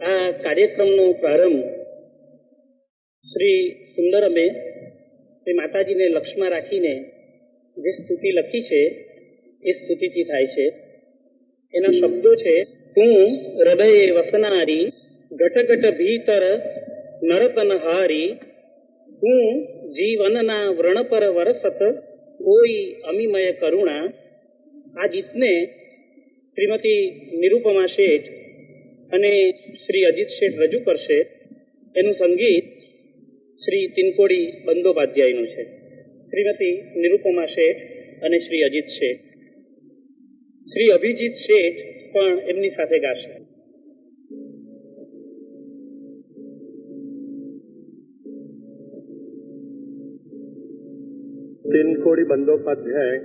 આ કાર્યક્રમનો પ્રારંભ શ્રી સુંદરમે શ્રી માતાજીને લક્ષમાં રાખીને જે સ્તુતિ લખી છે, એ સ્તુતિથી થાય છે. એના શબ્દો છે, તું હૃદયે વસનારી ઘટ ઘટ ભીતર નરતનહારી તું જીવનના વ્રણ પર વરસત, કોઈ અમિમય કરુણા. આ ગીતને શ્રીમતી નિરૂપમા શેઠ અને શ્રી અજીત શેઠ રજૂ કરશે. એનું સંગીત શ્રી તિનકોડી બંદોપાધ્યાયનું છે. શ્રીમતી નિરૂપમા શેઠ અને શ્રી અજીત શેઠ. શ્રી અભિજીત શેઠ પણ એમની સાથે ગાશે. તિનકોડી બંદોપાધ્યાય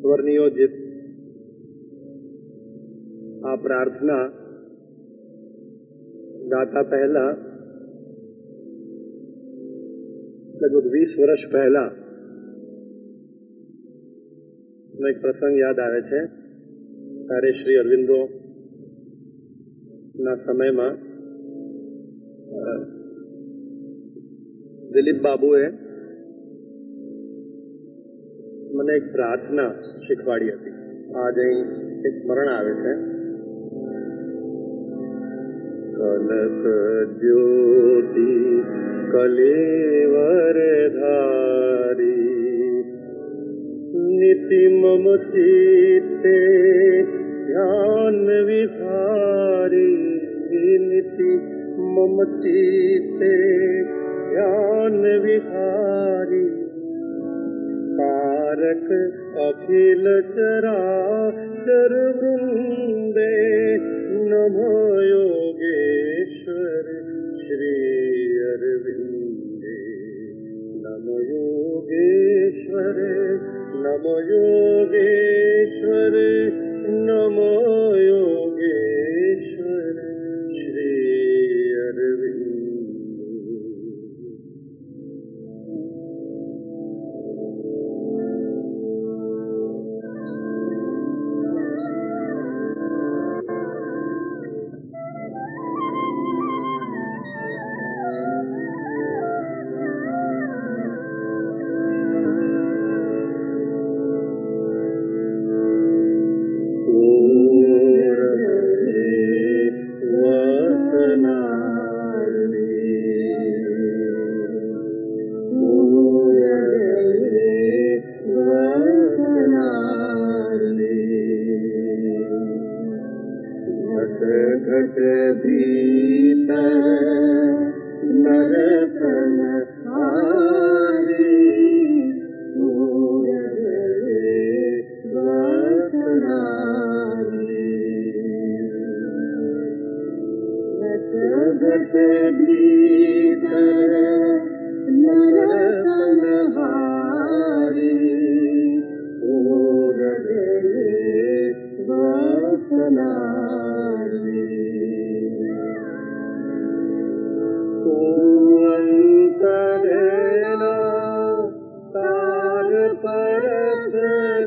સ્વરનિયોજિત આ પ્રાર્થના ગાતા પહેલા, લગભગ વીસ વર્ષ પહેલા એક પ્રસંગ યાદ આવે છે. ત્યારે શ્રી અરવિંદો ના સમયમાં દિલીપ બાબુએ મને એક પ્રાર્થના શીખવાડી હતી. આજે એક સ્મરણ આવે છે. कनक ज्योति कले वरधारी नीति मम चिते ध्यान विषारि निति मम चिते ज्ञान विहारी पारक अखिल चरा न नभयो नमो योगेश्वर नमो त नरन जर न परति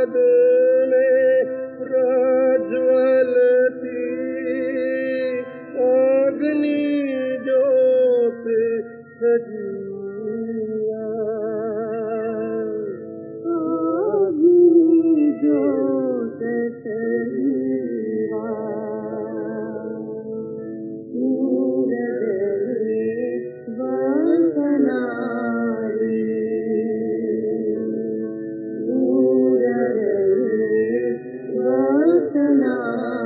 محمد Krishna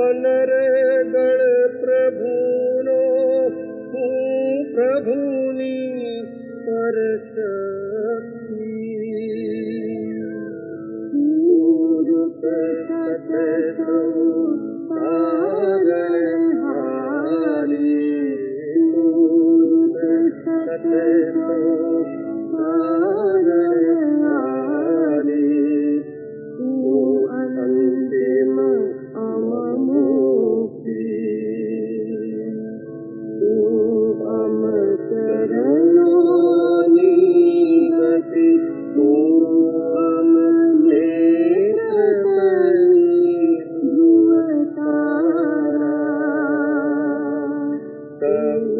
અનર ગણ પ્રભુનો હું પ્રભુની પરશક્તિ ગુરુ પ્રસાદ Amen.